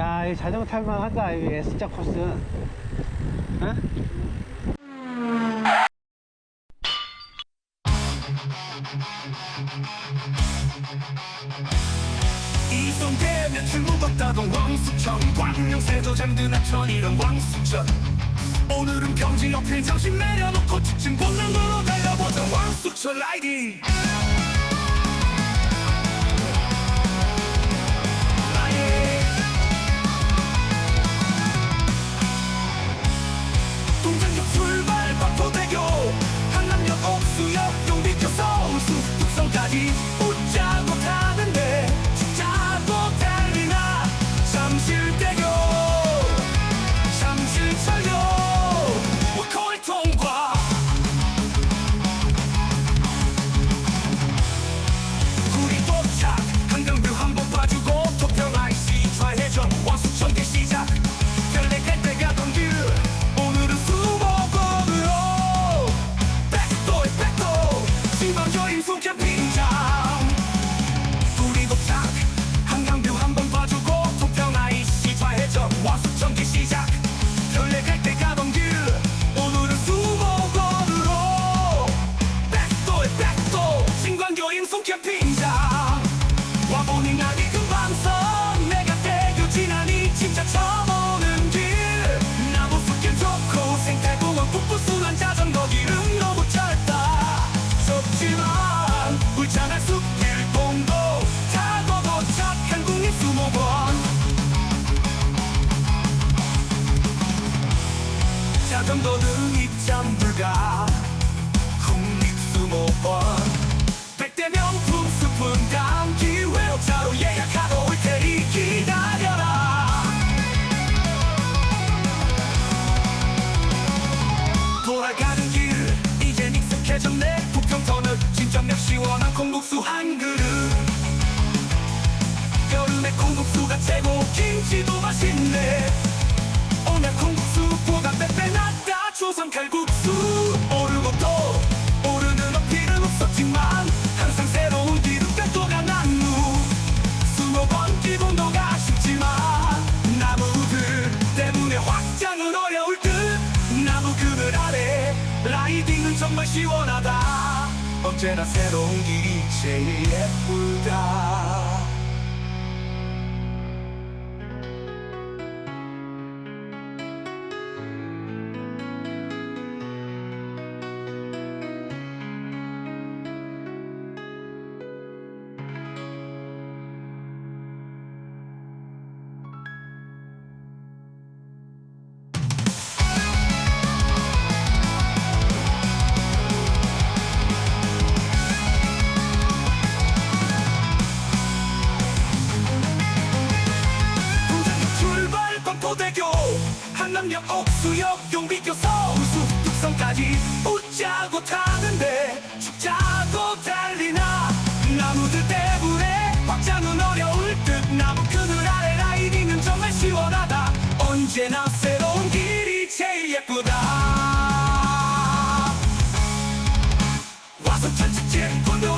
야, 이 자전거 탈만 하다, 이 S자 코스. 어? 이송되면 출무겁다던 왕수천 광명새도 잠든 하천 이런 왕수천 오늘은 경지 옆에 잠시 내려놓고 지친 본능으로 달려보던 왕수천 라이딩 입장 불가 국립수목원. 백대 명품 스푼 담기 외옥차로 예약하고 올 테니 기다려라. 돌아가는 길 이젠 익숙해졌네 부평터널. 진정력 시원한 콩국수 한 그릇. 여름에 콩국수가 최고 김치도 맛있네. 오늘 콩국수보다 빼빼 낫다. 조선 칼국 정말 시원하다. 언제나 새로운 길이 제일 예쁘다 출발 광포대교. 한남역 옥수역 용비교서 우수 북성까지 웃자고 타는데 죽자고 달리나. 나무들 때문에 확장은 어려울 듯. 나무 그늘 아래 라이딩은 정말 시원하다. 언제나 새로운 길이 제일 예쁘다. 와서 콘도 아이